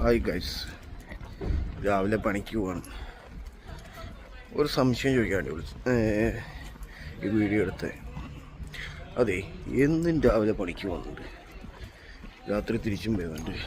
Hi guys രാവിലെ പണിക്ക് പോവാണ്. ഒരു സംശയം ചോദിക്കാൻ വേണ്ടി വിളിച്ചു ഈ വീഡിയോ എടുത്ത്. അതെ എന്നും രാവിലെ പണിക്ക് പോകുന്നുണ്ട്. രാത്രി തിരിച്ചും വരുന്നുണ്ട്.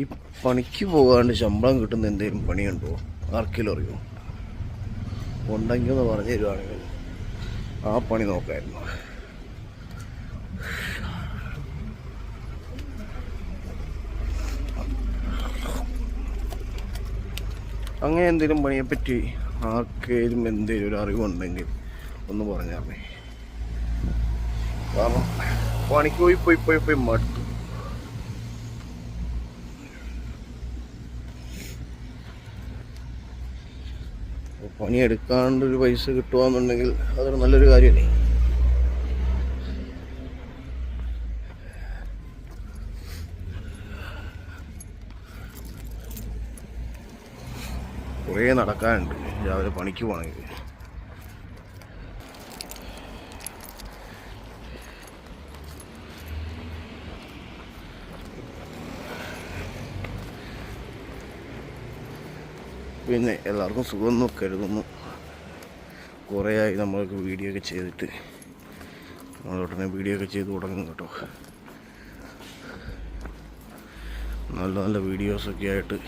ഈ പണിക്ക് പോകാണ്ട് ശമ്പളം കിട്ടുന്ന എന്തെങ്കിലും പണിയുണ്ടോ? ആർക്കെങ്കിലും അറിയോ? ഉണ്ടെങ്കിൽ എന്ന് പറഞ്ഞു തരുവാണെങ്കിൽ ആ പണി നോക്കായിരുന്നു. അങ്ങനെ എന്തെങ്കിലും പണിയെപ്പറ്റി ആർക്കേലും എന്തെങ്കിലും ഒരു അറിവുണ്ടെങ്കിൽ ഒന്ന് പറഞ്ഞാറേ കാരണം പണിക്ക് പോയി പോയി പോയി പോയി മടുത്തു. പണിയെടുക്കാണ്ട് ഒരു പൈസ കിട്ടുകയെന്നുണ്ടെങ്കിൽ അതൊരു നല്ലൊരു കാര്യമല്ലേ കുറേ നടക്കാനുണ്ട്. രാവിലെ പണിക്ക് പോകണമെങ്കിൽ. പിന്നെ എല്ലാവർക്കും സുഖമൊന്നും കരുതുന്നു. കുറേയായി നമ്മൾക്ക് വീഡിയോ ഒക്കെ ചെയ്തിട്ട്. നമ്മളുടനെ വീഡിയോ ഒക്കെ ചെയ്ത് തുടങ്ങും കേട്ടോ. നല്ല നല്ല വീഡിയോസൊക്കെ ആയിട്ട്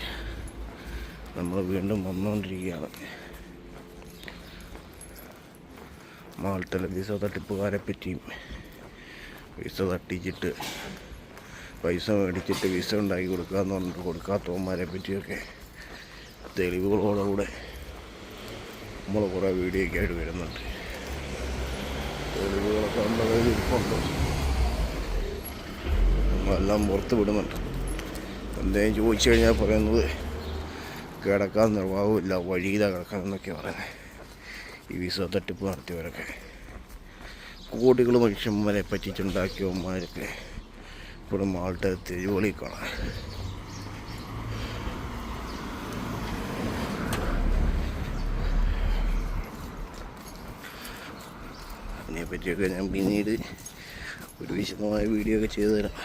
നമ്മൾ വീണ്ടും വന്നുകൊണ്ടിരിക്കുകയാണ്. മാളത്തിലെ വിസ തട്ടിപ്പുകാരെ പറ്റിയും വിസ തട്ടിച്ചിട്ട് പൈസ മേടിച്ചിട്ട് വിസ ഉണ്ടാക്കി കൊടുക്കാന്ന് പറഞ്ഞിട്ട് കൊടുക്കാത്തവന്മാരെ പറ്റിയൊക്കെ തെളിവുകളോടുകൂടെ നമ്മൾ കുറേ വീഡിയോ ഒക്കെ ആയിട്ട് വരുന്നുണ്ട്. തെളിവുകളൊക്കെ നമ്മുടെ കയ്യിൽ ഇരിപ്പുണ്ട്. നമ്മളെല്ലാം പുറത്ത് വിടുന്നുണ്ട്. എന്തെങ്കിലും ചോദിച്ചു കഴിഞ്ഞാൽ പറയുന്നത് കിടക്കാൻ നിർവാഹമില്ല വഴിയില കിടക്കാൻ എന്നൊക്കെ പറയുന്നത് ഈ വിസ തട്ടിപ്പ് നടത്തിയവരൊക്കെ. കോടികൾ മനുഷ്യന്മാരെ പറ്റിച്ചുണ്ടാക്കിയവന്മാരൊക്കെ ഇപ്പോഴും ആളുടെ കാണാൻ അതിനെ അതിനെപ്പറ്റിയൊക്കെ ഞാൻ പിന്നീട് ഒരു വിശദമായ വീഡിയോ ഒക്കെ ചെയ്തു തരാം.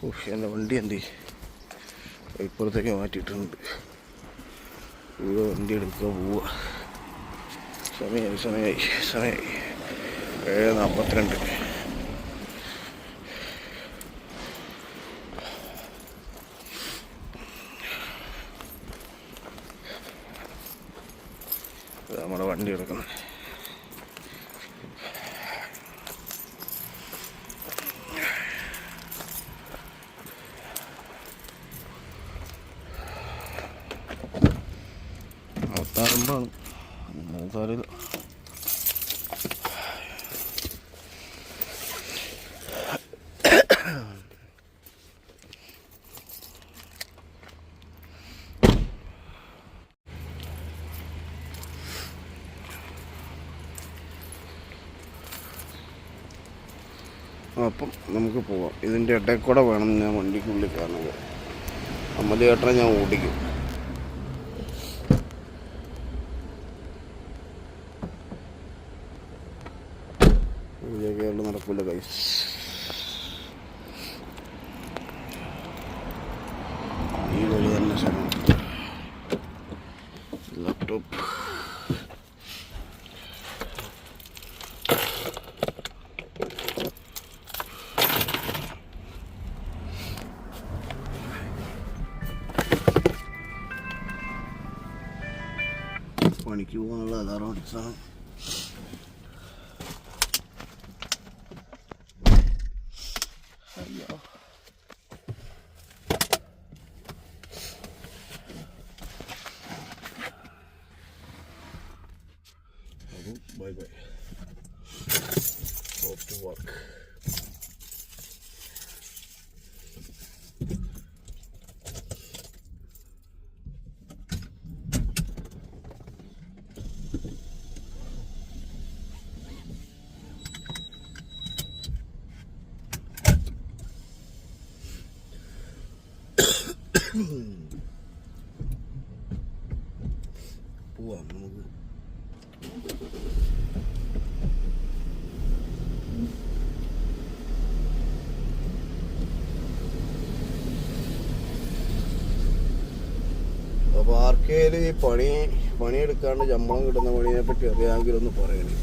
പക്ഷേ എന്റെ വണ്ടി എന്തി ഇപ്പുറത്തേക്ക് മാറ്റിയിട്ടുണ്ട്. ഇവിടെ വണ്ടി എടുക്കുക പോവുക സമയമായി സമയമായി സമയമായി ഏഴ് നാൽപ്പത്തിരണ്ട് നമ്മുടെ വണ്ടി എടുക്കുന്നത്. അത്താറുമ്പാണ് സാറില്ല അപ്പം നമുക്ക് പോവാം. ഇതിന്റെ ഇടയിൽ കൂടെ വേണം ഞാൻ വണ്ടിക്കുള്ളിൽ കാണുക അമ്മതി ചേട്ടനെ ഞാൻ ഓടിക്കും. group. Funny, you want to let that on the song? പോവാം നമുക്ക് അപ്പൊ ആർക്കേലും ഈ പണി പണിയെടുക്കാണ്ട് ശമ്പളം കിട്ടുന്ന പണിയെ പറ്റി അറിയാമെങ്കിലൊന്ന് പറയണേ.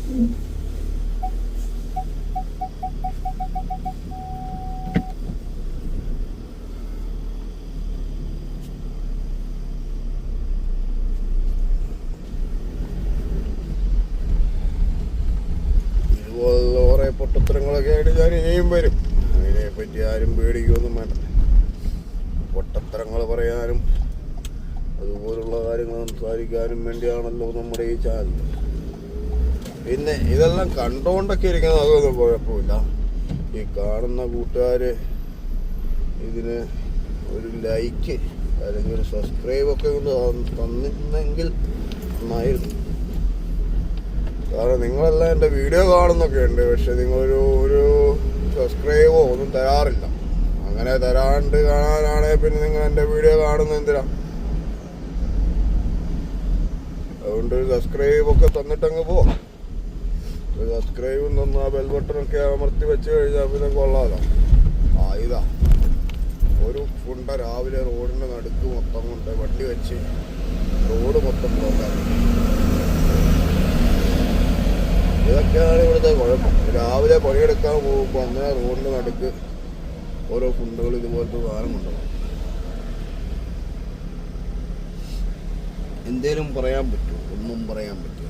കുറെ പൊട്ടത്തരങ്ങളൊക്കെ ആയിട്ട് ഞാൻ ഇനിയും വരും. അതിനെപ്പറ്റി ആരും പേടിക്കൊന്നും വേണ്ട. പൊട്ടത്തരങ്ങൾ പറയാനും അതുപോലുള്ള കാര്യങ്ങൾ സംസാരിക്കാനും വേണ്ടിയാണല്ലോ നമ്മുടെ ഈ ചാനൽ. പിന്നെ ഇതെല്ലാം കണ്ടുകൊണ്ടൊക്കെ ഇരിക്കുന്ന അതൊന്നും കുഴപ്പമില്ല. ഈ കാണുന്ന കൂട്ടുകാർ ഇതിന് ഒരു ലൈക്ക് അല്ലെങ്കിൽ ഒരു സബ്സ്ക്രൈബ് ഒക്കെ ഒന്ന് തന്നിരുന്നെങ്കിൽ നന്നായിരുന്നു. കാരണം നിങ്ങളെല്ലാം എന്റെ വീഡിയോ കാണുന്നൊക്കെ ഉണ്ട്. പക്ഷെ നിങ്ങളൊരു ഒരു സബ്സ്ക്രൈബോ ഒന്നും തരാറില്ല. അങ്ങനെ തരാണ്ട് കാണാനാണെങ്കിൽ പിന്നെ നിങ്ങൾ എന്റെ വീഡിയോ കാണുന്ന എന്തിനാ? അതുകൊണ്ട് ഒരു സബ്സ്ക്രൈബ് ഒക്കെ തന്നിട്ടങ്ങ് പോ ഒരു സബ്സ്ക്രൈബും തന്ന് ആ ബെൽ ബട്ടണൊക്കെ അമർത്തി വെച്ച് കഴിഞ്ഞാൽ പിന്നെ കൊള്ളാതാ ആ ഇതാ. ഒരു ഫുണ്ട രാവിലെ റോഡിന്റെ നടുക്ക് മൊത്തം കൊണ്ട് വണ്ടി വെച്ച്. റോഡ് മൊത്തം ബ്ലോക്കാണ് ഇതൊക്കെയാണ് ഇവിടുത്തെ കുഴപ്പം. രാവിലെ പണിയെടുക്കാൻ പോകുമ്പോൾ അങ്ങനെ റോഡിന്റെ നടുക്ക് ഓരോ ഫുണ്ടുകൾ ഇതുപോലത്തെ സാധനം കൊണ്ടുപോകും. എന്തേലും പറയാൻ പറ്റുമോ? ഒന്നും പറയാൻ പറ്റില്ല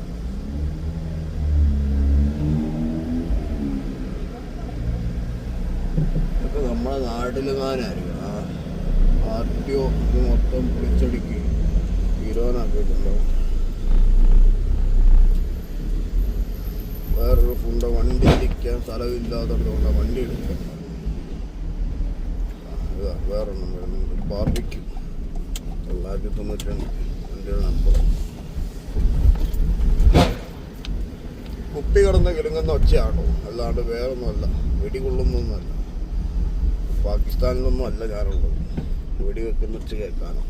ഇതൊക്കെ നമ്മുടെ നാട്ടിലുകാരായിരിക്കും. ആ ആർ ടി ഒ മൊത്തം പൊളിച്ചടുക്കി തീരുമാനാക്കിയിട്ടുണ്ടാവും വേറൊരു ഫുണ്ട വണ്ടി സ്ഥലമില്ലാത്തതുകൊണ്ട് വണ്ടി എടുക്കുക വേറെ വേറൊന്നും വരുന്നുണ്ട് ഒരു ബാർബിക്യൂ തൊള്ളായിരത്തി തൊണ്ണൂറ്റി രണ്ട് വണ്ടിയുടെ നമ്പർ കുപ്പി കിടന്ന് കിലുങ്ങുന്ന ഒച്ചയാണോ അല്ലാണ്ട് വേറൊന്നുമല്ല. വെടികൊള്ളുന്നൊന്നുമല്ല. പാകിസ്ഥാനിലൊന്നും അല്ല ഞാനുള്ളത്. വെടിവെക്കുന്ന ഒച്ച കേൾക്കാനോ.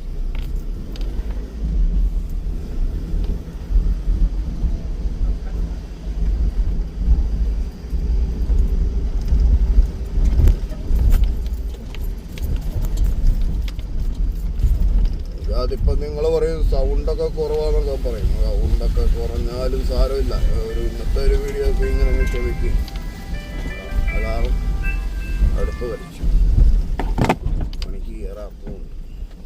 അതിപ്പോ നിങ്ങൾ പറയും സൗണ്ടൊക്കെ കുറവാന്നൊക്കെ പറയും. സൗണ്ടൊക്കെ കുറഞ്ഞാലും സാരമില്ല. ഒരു ഇന്നത്തെ ഒരു വീഡിയോ ഒക്കെ ഇങ്ങനെ ചോദിക്കും അലാറം അടുത്ത് വലിച്ചു പണിക്ക് പോകുന്നു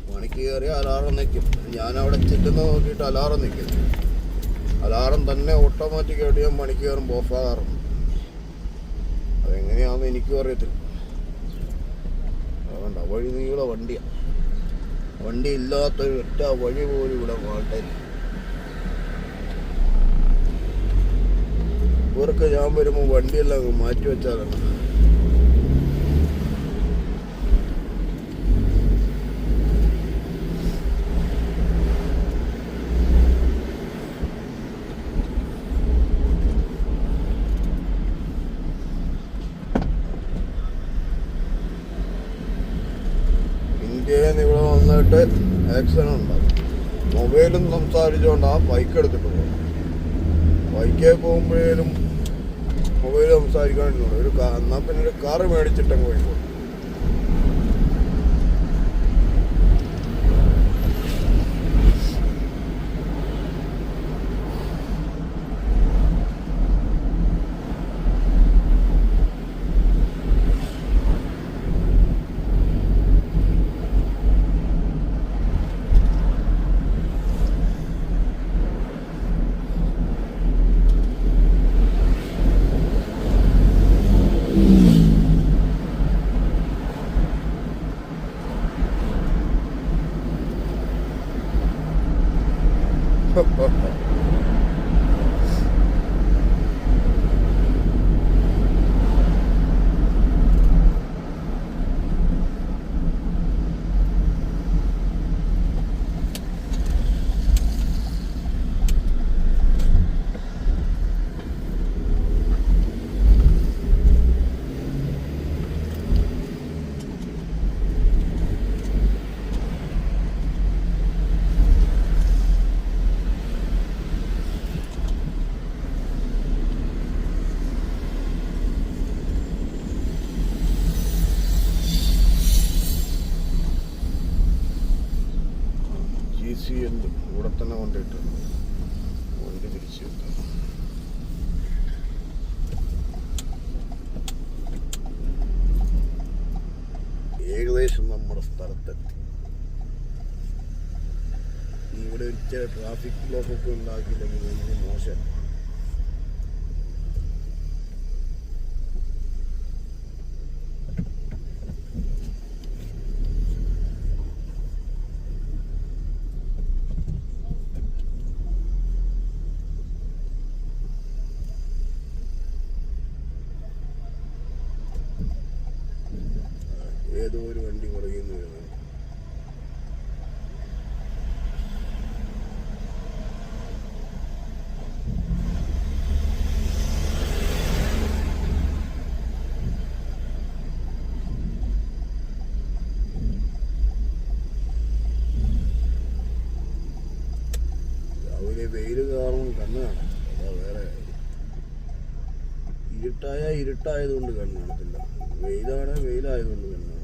പണിക്ക് കയറി അലാറം നിൽക്കും ഞാൻ അവിടെ ചെല്ലുന്ന നോക്കിയിട്ട് അലാറം നിൽക്കും അലാറം തന്നെ ഓട്ടോമാറ്റിക്കായിട്ട് ഞാൻ പണിക്ക് കയറുമ്പോൾ ഓഫാകാറുണ്ട് അതെങ്ങനെയാണെന്ന് എനിക്കും അറിയത്തില്ല. അതുകൊണ്ട് വഴി നീള വണ്ടിയാണ് വണ്ടി ഇല്ലാത്തൊരു ഒറ്റ വഴി പോലും ഇവിടെ മാട്ടേ ഇവർക്ക് ഞാൻ വരുമ്പോൾ വണ്ടിയെല്ലാം മാറ്റി വെച്ചാലാണ് നിന്ന് ഇവിടെ വന്നിട്ട് ആക്സിഡന്റ് ഉണ്ടാകും മൊബൈലും സംസാരിച്ചുകൊണ്ട് ആ ബൈക്ക് എടുത്തിട്ട് പോകും ബൈക്കേ പോകുമ്പോഴേലും മൊബൈൽ സംസാരിക്കാണ്ടിരുന്നു ഒരു എന്നാൽ പിന്നെ ഒരു കാറ് മേടിച്ചിട്ടങ്ങ് പോയിക്കോളും Amen. ഇട്ടിട്ട് വണ്ടി തിരിച്ചു വെക്കാം ഏകദേശം നമ്മുടെ സ്ഥലത്തെത്തി. ഇവിടെ ഒരിക്കലും ട്രാഫിക് ബ്ലോക്ക് ഒക്കെ ഉണ്ടാക്കിയില്ലെങ്കിൽ വലിയ മോശം ഏതോ ഒരു വണ്ടി പുറകിൽ നിന്ന് രാവിലെ കാരണം കണ്ണ് കാണാം അതാ വേറെ. ഇരുട്ടായ ഇരുട്ടായതുകൊണ്ട് കണ്ണ് കാണത്തില്ല വെയിലാണ് വെയിലായതുകൊണ്ട് കണ്ണ്